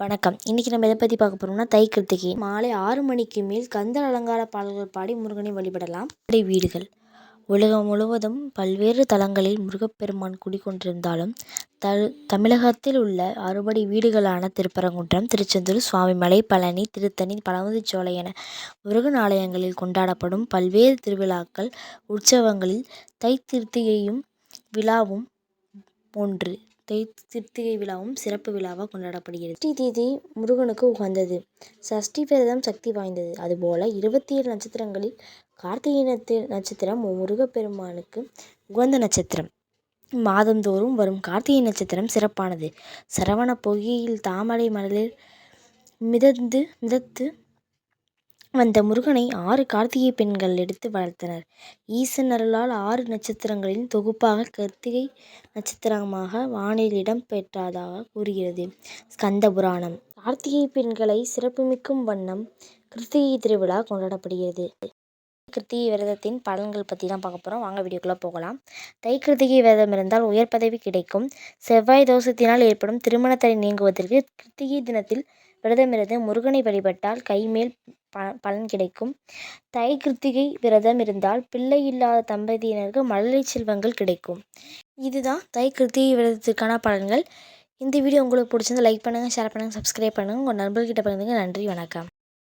வணக்கம். இன்றைக்கி நம்ம எதை பற்றி பார்க்க போகிறோம்னா தை கிருத்திகை. மாலை ஆறு மணிக்கு மேல் கந்தல் அலங்கார பாடல்கள் பாடி முருகனை வழிபடலாம். அப்படி வீடுகள். உலகம் முழுவதும் பல்வேறு தலங்களில் முருகப்பெருமான் குடிக்கொண்டிருந்தாலும் த தமிழகத்தில் உள்ள அறுபடி வீடுகளான திருப்பரங்குன்றம் திருச்செந்தூர் சுவாமிமலை பழனி திருத்தணி பழமுதிச்சோலை என முருகன் ஆலயங்களில் கொண்டாடப்படும் பல்வேறு திருவிழாக்கள் உற்சவங்களில் தை திருத்திகையும் விழாவும் ஒன்று. தை சித்திரை விழாவும் சிறப்பு விழாவாக கொண்டாடப்படுகிறது. சஷ்டி தேதி முருகனுக்கு உகந்தது. சஷ்டி விரதம் சக்தி வாய்ந்தது. அதுபோல் இருபத்தி ஏழு நட்சத்திரங்களில் கார்த்திகை நட்சத்திரம் முருகப்பெருமானுக்கு உகந்த நட்சத்திரம். மாதந்தோறும் வரும் கார்த்திகை நட்சத்திரம் சிறப்பானது. சரவண பொகியில் தாமரை மலரில் மிதந்து மிதத்து வந்த முருகனை ஆறு கார்த்திகை பெண்கள் எடுத்து வளர்த்தனர் ஈசன் அருளால் ஆறு நட்சத்திரங்களின் தொகுப்பாக கிருத்திகை நட்சத்திரமாக வானில் இடம் பெற்றதாக கூறுகிறது. ஸ்கந்த புராணம். கார்த்திகை பெண்களை சிறப்புமிக்கும் வண்ணம் கிருத்திகை திருவிழா கொண்டாடப்படுகிறது. கிருத்திகை விரதத்தின் பலன்கள் பற்றி தான் பார்க்க போகிறோம் வாங்க வீடியோக்குள்ளே போகலாம். தை கிருத்திகை விரதம் இருந்தால் உயர் பதவி கிடைக்கும். செவ்வாய் தோஷத்தினால் ஏற்படும் திருமணத்தடை நீங்குவதற்கு கிருத்திகை தினத்தில் விரதமிருந்து முருகனை வழிபட்டால் கைமேல் ப பலன் கிடைக்கும். தை கிருத்திகை விரதம் இருந்தால் பிள்ளை இல்லாத தம்பதியினருக்கு மழலை செல்வங்கள் கிடைக்கும். இதுதான் தை கிருத்திகை விரதத்திற்கான பலன்கள். இந்த வீடியோ உங்களுக்கு பிடிச்சிருந்தா லைக் பண்ணுங்கள் ஷேர் பண்ணுங்கள் சப்ஸ்கிரைப் பண்ணுங்கள் உங்கள் நண்பர்கிட்ட பகிர்ந்துங்க. நன்றி வணக்கம்.